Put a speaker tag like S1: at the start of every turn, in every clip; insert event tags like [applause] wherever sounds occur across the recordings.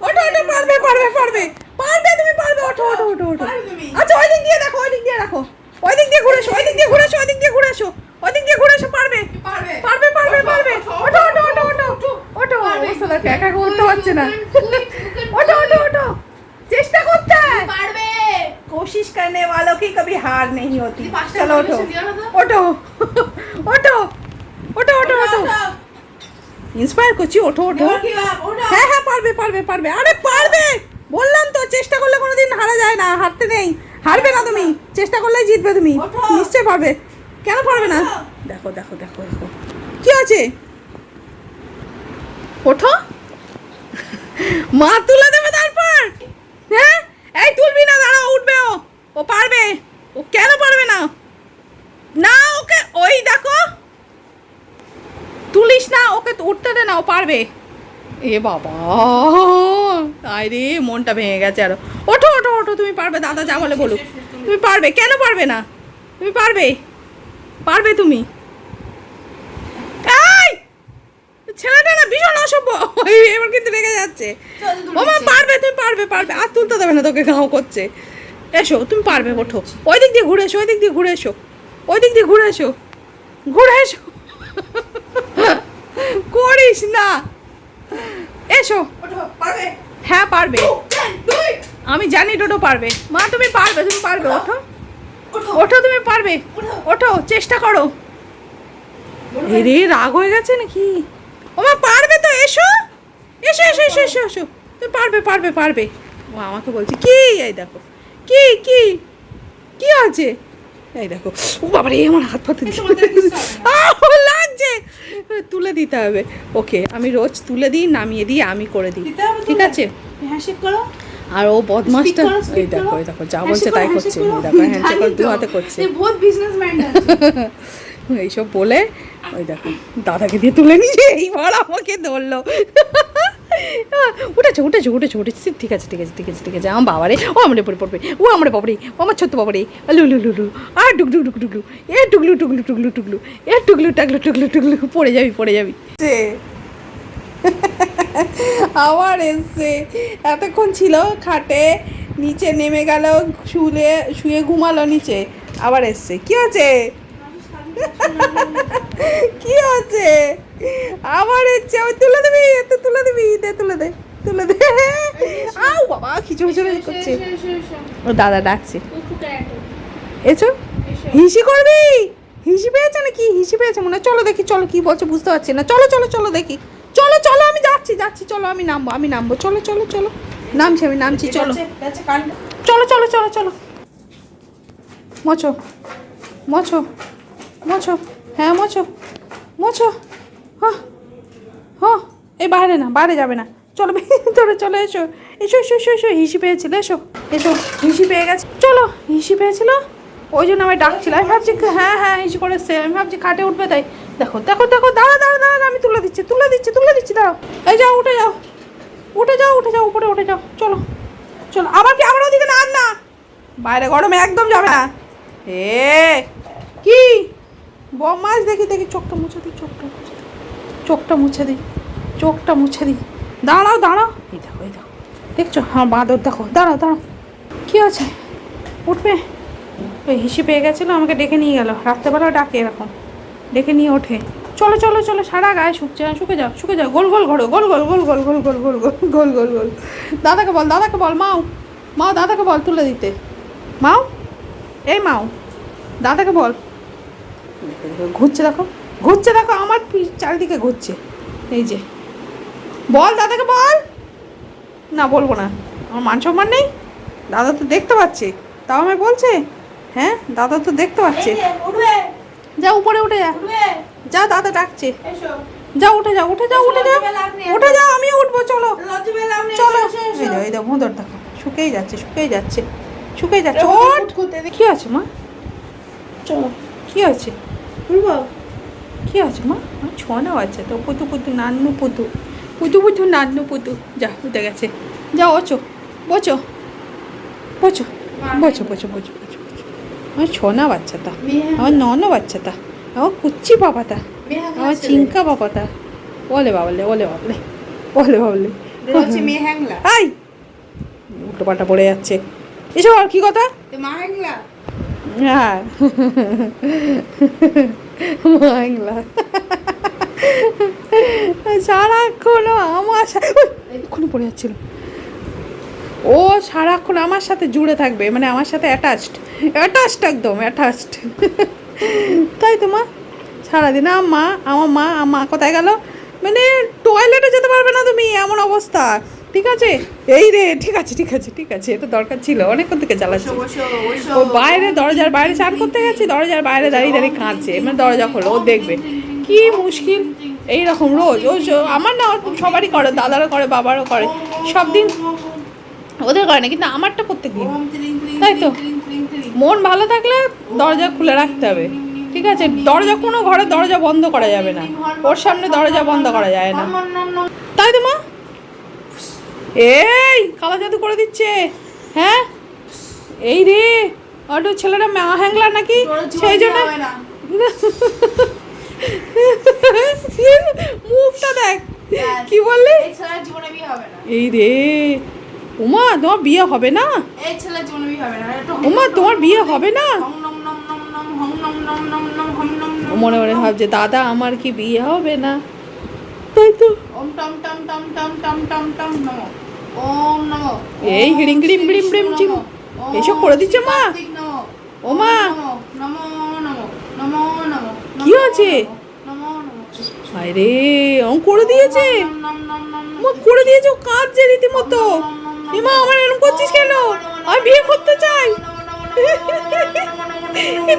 S1: ওঠো ওঠো পারবে পারবে পারবে পারবে তুমি পারবে ওঠো ওঠো ওঠো ওঠো
S2: পারবে তুমি।
S1: আচ্ছা ওই দিক দিয়ে দেখো ওই দিক দিয়ে রাখো ওই দিক দিয়ে ঘুরে এসো ওই দিক দিয়ে ঘুরে এসো ওই দিক দিয়ে ঘুরে এসো ওই দিক দিয়ে ঘুরে এসো পারবে
S2: পারবে
S1: পারবে পারবে পারবে ওঠো ওঠো ওঠো ওঠো ওঠো
S2: পারবে।
S1: অবস্থা দেখো একা একা উঠতে পারছে না
S2: তুই- তুই-
S1: ওঠো ওঠো ওঠো চেষ্টা করতে হয়
S2: পারবে
S1: कोशिश करने वालों की कभी हार नहीं होती
S2: ये पाँच
S1: चलो
S2: टाइम
S1: उठो
S2: permission दिया ना था?
S1: ইন্সপায়ার করছি ওঠো ওঠো। হ্যাঁ হ্যাঁ পারবে পারবে পারবে। আরে পারবে! বললাম তো চেষ্টা করলে কোনোদিন হারা যায় না হারতে নেই। হারবে না তুমি। চেষ্টা করলেই জিতবে তুমি। নিশ্চয় পারবে। কেন পারবে না? দেখো দেখো দেখো দেখো। কি আছে ওঠো। মা তুলে দেবে তারপর। হ্যাঁ? এই তুলবি না দাঁড়াও উঠবে ও। ও পারবে। ও কেন পারবে না? না ওকে ওই দেখো। তুলিস না ওকে তো উঠতে দে না ও পারবে। এ বাবা আয় রে মনটা ভেঙে গেছে আরও। ওঠো ওঠো ওঠো তুমি পারবে দাদা যা বলে বলুক। তুমি পারবে কেন পারবে না? তুমি পারবে? পারবে তুমি? ছেলেটা না ভীষণ অসভ্য। এবার কিন্তু রেগে যাচ্ছে। ও মা পারবে তুমি পারবে পারবে। আর তুলতে দেবে না তোকে গাও করছে। এসো তুমি পারবে ওঠো। ওই দিক দিয়ে ঘুরে এসো ওই দিক দিয়ে ঘুরে এসো। ওই দিক দিয়ে ঘুরে এসো। ঘুরে এসো। করিস না। এসো। হ্যাঁ পারবে। আমি জানি টোটো পারবে। মা তুমি পারবে তুমি পারবে ওঠো।
S2: ওঠো।
S1: তুমি পারবে।
S2: ওঠো।
S1: চেষ্টা করো। এরে রাগ হয়ে গেছে নাকি? ও মা পারবে তো এসো। এসো এসো এসো এসো এসো। তুমি পারবে পারবে পারবে। ও আমাকে বলছে কি? এই দেখো। কি কি? কি আছে? এই দেখো। ও বাবা রে আমার হাত পাতে লাগছে তুলে দিতে হবে ওকে আমি রোজ তুলে দিই নামিয়ে দিই আমি করে দিই ঠিক আছে
S2: করো।
S1: আর ও বদমাসটা এই দেখো। এই দেখো যা বলছে তাই করছে। দেখো [laughs] হ্যান্ডশেক দু হাতে করছে
S2: আছে। [laughs]
S1: এইসব বলে ওই দেখো দাদাকে দিয়ে তুলে নিয়ে এইবার আমাকে ধরলো [laughs] [laughs] উঠেছে উঠেছে উঠেছে উঠেছে। ঠিক আছে ঠিক আছে ঠিক আছে ঠিক আছে। আমার বাবারে ও আমার পড়ে পড়বে ও আমার বাবারে ও আমার ছোট্ট বাবারে। লু লু লু লু আর ডুগলু ডুগলু ডুগলু এ টুগলু টুগলু টুগলু টুগলু এ টুগলু টাগলু টুগলু টুগলু পড়ে যাবি পড়ে যাবি। আবার এসছে। এতক্ষণ ছিল খাটে নিচে নেমে গেল শুলে শুয়ে ঘুমালো নিচে। আবার এসছে। কি আছে? কি হচ্ছে আবার এসছে ওই তুলে দিবি এতে তুলে দিবি দে তুলে দে তুলে দে। আউ বাবা খিচুড়ি খিচুড়ি করছে। ও দাদা ডাকছে। এসো। হিসি করবি? হিসি পেয়েছে নাকি? হিসি পেয়েছে মনে। চলো দেখি চলো কি বলছে বুঝতে পারছি না। চলো চলো চলো দেখি। চলো চলো আমি যাচ্ছি যাচ্ছি চলো আমি নামবো আমি নামবো। চলো চলো চলো। নামছি আমি নামছি চলো। চলো চলো চলো চলো। মোছো মোছো মোছো। হ্যাঁ মোছো মোছো। হ্যাঁ হ্যাঁ এই বাইরে না, বাইরে যাবে না। চলো ভিতরে চলে এসো। এসো এসো এসো এসো, হিসি পেয়েছিল, এসো এসো, হিসি পেয়ে গেছে। চলো, হিসি পেয়েছিল? ওই জন্য আমি ডাকছিল। আমি ভাবছি হ্যাঁ হ্যাঁ হিসি করে এসছে আমি ভাবছি, খাটে উঠবে তাই। দেখো দেখো দেখো, দাঁড়া দাঁড়া দাঁড়া আমি তুলে দিচ্ছি তুলে দিচ্ছি তুলে দিচ্ছি, দাঁড়াও। এই যাও, উঠে যাও। উঠে যাও উঠে যাও, উপরে উঠে যাও। চলো চলো। আবার কি আমার ওদিকে না না। বাইরে গরমে একদম যাবে না। এ, কি? বমাস দেখি দেখি, চোখটা মুছে দিই, চোখটা মুছে চোখটা মুছে দিই চোখটা মুছে দিই দাঁড়াও দাঁড়াও এই দেখো এই দেখো দেখছ হ্যাঁ বাঁদর দেখো দাঁড়াও দাঁড়াও কী আছে উঠবে ওই হিসি পেয়ে গেছিল আমাকে ডেকে নিয়ে গেল রাত্রেবেলাও ডাকে এরকম ডেকে নিয়ে ওঠে চলো চলো চলো সারা গায়ে শুকছে হ্যাঁ, শুকে যাও শুকে যাও গোল গোল ঘোরো গোল গোল গোল গোল গোল গোল গোল গোল গোল গোল গোল দাদাকে বল দাদাকে বল মাও মাও দাদাকে বল তুলে দিতে মাও এই মাও দাদাকে বল ঘুরছে দেখো ঘুরছে দেখো আমার চারিদিকে ঘুরছে। এই যে। বল দাদাকে বল। না বলব না। আমার মান সম্মান নেই। দাদা তো দেখতে পাচ্ছে। তাও আমায় বলছে? হ্যাঁ দাদা তো দেখতে পাচ্ছে।
S2: যে,
S1: উপরে উঠে যা। যা দাদা ডাকছে। যা উঠে যা উঠে যা উঠে যা। উঠে যা আমিও উঠবো চলো। চলো। এই। দেখো এই দেখো শুকেই যাচ্ছে শুকেই যাচ্ছে শুকেই যাচ্ছে। কি আছে মা?
S2: চলো।
S1: কি আছে?
S2: উঠবো?
S1: কি আছে মা? আমার ছোনা আছে তো পুতু পুতু নান্নু পুতু। পুতু পুতু নান্নু পুতু। যা উঠে গেছে। যা ওচো বোচো বোচো বোচো বোচো বোচো বোচো আমার ছোনা বাচ্চাটা আমার নন বাচ্চাটা আমার কুচ্চি বাবাটা আমার চিঙ্কা বাবাটা ওলে বাবলে ওলে বাবলে ওলে বাবলে। আই উল্টো পাল্টা পড়ে যাচ্ছে। এসব আর কি কথা? হ্যাঁ। বাংলা সারাক্ষণ আমার এক্ষুনি পড়ে যাচ্ছিল। ও সারাক্ষণ আমার সাথে জুড়ে থাকবে মানে আমার সাথে অ্যাটাচড অ্যাটাচড একদম অ্যাটাচড তাই তো মা, সারাদিন মা আমার মা মা কোথায় গেল? মানে টয়লেটে যেতে পারবে না তুমি, এমন অবস্থা। ঠিক আছে? এই রে ঠিক আছে ঠিক আছে ঠিক আছে এটা দরকার ছিল। অনেকক্ষণ থেকে চালাচ্ছি ও বাইরে দরজার বাইরে চান করতে গেছি দরজার বাইরে দাঁড়িয়ে দাঁড়িয়ে কাঁদছে। মানে দরজা খোলো ও দেখবে। কি মুশকিল। এই রকম রোজ ও আমার না সবারই করে দাদারও করে বাবারও করে। সব দিন ওদের করে না কিন্তু আমারটা প্রত্যেক দিন। তাই তো। মন ভালো থাকলে দরজা খুলে রাখতে হবে। ঠিক আছে? দরজা কোনো ঘরে দরজা বন্ধ করা যাবে না। ওর সামনে দরজা বন্ধ করা যায় না। তাই তো মা? এই কালা জাদু করে দিচ্ছে হ্যাঁ এই রে অটো ছেলেটা মা হ্যাংলা নাকি সেই জন্য মুখটা দেখ কি বললি
S2: এই
S1: রে উমা তোমার বিয়ে হবে না উমা তোমার বিয়ে হবে না মনে মনে ভাবছে দাদা আমার কি বিয়ে হবে না তাই তো
S2: টম টম টম টম টম টম টম নমো ওম নমো
S1: এই হিড়িং হিড়িং বিড়িং বিড়িং চিম। এসব করে দিচ্ছে মা? ও মা।
S2: নমো নমো নমো নমো
S1: কি
S2: নমো
S1: হায় রে ও করে দিয়েছে ও করে দিয়েছে ও কাঁদছে রীতিমতো এমা আমার এরকম করছিস কেন আমি বিয়ে করতে চাই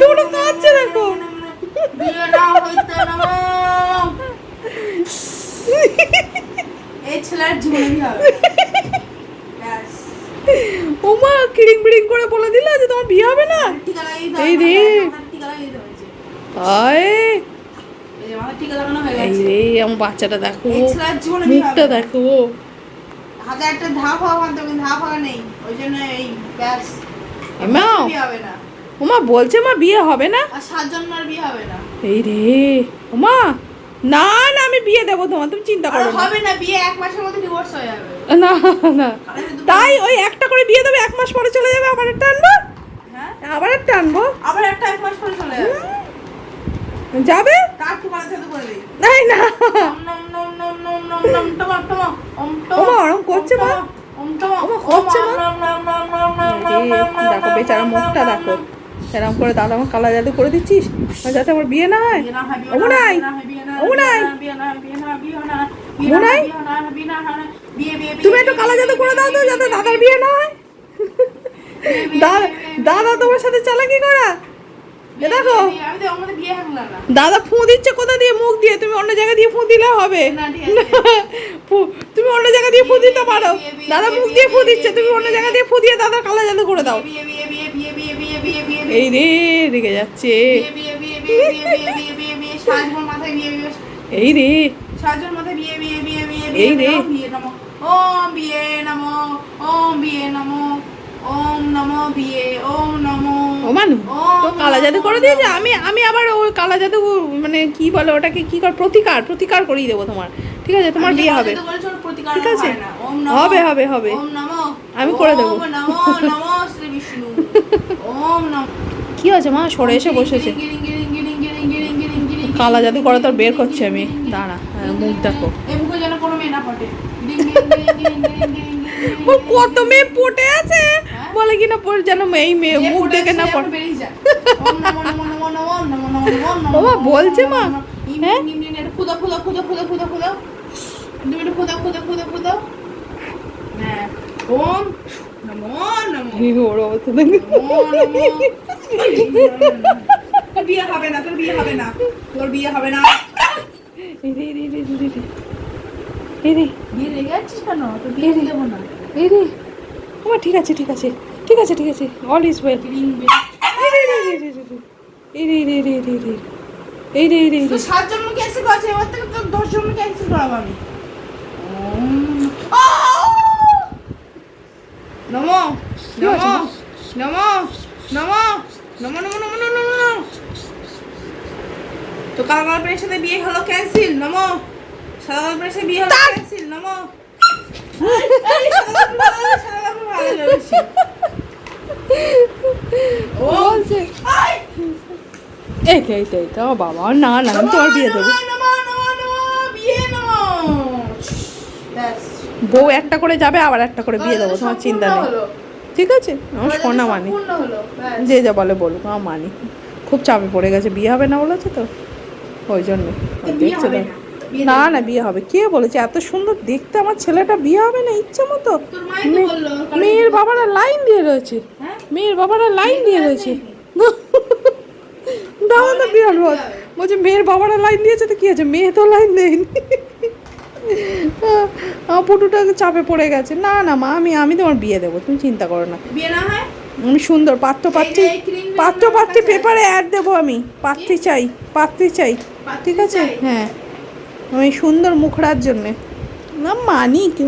S1: দুটো কাঁদছে দেখো
S2: এই ছেলের জীবনে হবে ব্যাস
S1: ও কিড়িং বিড়িং করে বলে দিল যে তোমার বিয়ে হবে না? এই রে। আয়।
S2: এই।
S1: রে আমার বাচ্চাটা দেখো। মুখটা। দেখো।
S2: হাতে একটা ধাপ হওয়া হবে, ধাপ হওয়া নেই। ওই জন্য এই ব্যাস।
S1: ওমা বলছে মা বিয়ে হবে না?
S2: আর সাত জন্মের বিয়ে হবে না।
S1: এই রে ওমা না না আমি বিয়ে দেবো তোমার তুমি চিন্তা করো
S2: হবে না বিয়ে এক মাসের মধ্যে ডিভোর্স হয়ে যাবে
S1: না না তাই ওই একটা করে বিয়ে দেবে এক মাস পরে চলে যাবে আবার একটা আনব
S2: হ্যাঁ
S1: আবার একটা আনব
S2: আবার একটা এক মাস পরে চলে যাবে
S1: যাবে নাই না
S2: নম নম নম নম নম নম টমা টমা ওম টমা
S1: ওমা, ওরম করছে মা?
S2: ওম টমা
S1: ওমা, করছে দেখো বেচারা মুখটা দেখো এরকম করে দাদা আমার কালা জাদু করে দিচ্ছিস যাতে আমার বিয়ে না হয়
S2: হয়, না
S1: নাই তুমি একটু কালো জাদু করে দাও তো যাতে দাদার
S2: বিয়ে
S1: না হয় দাদা তোমার সাথে চালাকি করা দেখো দাদা ফু দিচ্ছে কোথা দিয়ে মুখ দিয়ে তুমি অন্য জায়গা দিয়ে ফু দিলে হবে তুমি অন্য জায়গা দিয়ে ফু দিতে পারো দাদা মুখ দিয়ে ফু দিচ্ছে তুমি অন্য জায়গা দিয়ে ফু দিয়ে দাদা কালা জাদু করে দাও এই রে রেগে যাচ্ছে এই রে
S2: সারাজীবন মাথায় বিয়ে, বিয়ে, বিয়ে, বিয়ে,
S1: এই রে।
S2: বিয়ে নমো। ওম বিয়ে নমো ওম বিয়ে নমো ওম নমো বিয়ে ওম নমো
S1: ও মানু তো কালা জাদু করে দিয়েছে আমি আমি আবার ওই কালা জাদু মানে কি বলে ওটাকে কি কর প্রতিকার প্রতিকার করিয়ে দেবো তোমার ঠিক আছে তোমার বিয়ে হবে
S2: ওর
S1: ঠিক আছে?
S2: হয়
S1: হবে, হবে, হবে। আমি করে দেবো। কি হয়েছে মা সরে এসে বসেছে কালা জাদু করে তোর বের করছি আমি দাঁড়া মুখ দেখো কত মেয়ে পটে আছে বলে কিনা পর যেন এই মেয়ে মুখ দেখে না পড়ে বাবা বলছে মা হ্যাঁ
S2: খুদা খুদা খুদা খুদা খুদা খুদা তুমি খুদা খুদা খুদা খুদা হ্যাঁ ওম নমো নমো
S1: ওর অবস্থা
S2: তোর বিয়ে হবে না তোর বিয়ে হবে না তোর বিয়ে হবে না বিয়ে তোর বিয়ে
S1: ঠিক আছে ঠিক আছে ঠিক আছে ঠিক আছে অল ইজ ওয়েল
S2: এরে
S1: এরে এরে এরে এরে এই রে রে
S2: ক্যান্সেল এবার তোর দশ ক্যান্সেল করাবো আমি নমো নমো নমো নমো নমো নমো নমো তো কালা গল্পের সাথে বিয়ে হলো ক্যান্সেল নমো। সাদা গল্পের সাথে বিয়ে হলো ক্যান্সেল নমো।
S1: বাবা। না না আমি তোমার বিয়ে দেবো। বউ একটা করে যাবে আবার একটা করে বিয়ে দেবো তোমার চিন্তা নেই। ঠিক আছে? আমার সোনা মানি। যে যা বলে বলুক আমার মানি খুব চাপে পড়ে গেছে বিয়ে হবে না বলেছে তো? ওই জন্য। দেখছে।
S2: না।
S1: না? বিয়ে হবে। কে বলেছে? এত সুন্দর দেখতে আমার ছেলেটা বিয়ে হবে না ইচ্ছে মতো। মেয়ের বাবারা লাইন দিয়ে রয়েছে।
S2: হ্যাঁ?
S1: মেয়ের বাবারা লাইন দিয়ে রয়েছে। দাদা তো বিরাট বল। বলছে মেয়ের বাবারা লাইন দিয়েছে তো কি আছে মেয়ে তো লাইন দেয়নি। পুটুটা চাপে পড়ে গেছে। না না মা আমি আমি তোমার বিয়ে দেবো তুমি চিন্তা করো না।
S2: বিয়ে না হয়?
S1: আমি সুন্দর পাত্র পাত্রী। পাত্র পাত্রী পেপারে অ্যাড দেবো আমি। পাত্রী চাই পাত্রী চাই। ঠিক আছে? হ্যাঁ। আমি সুন্দর মুখড়ার জন্যে। না মানি কি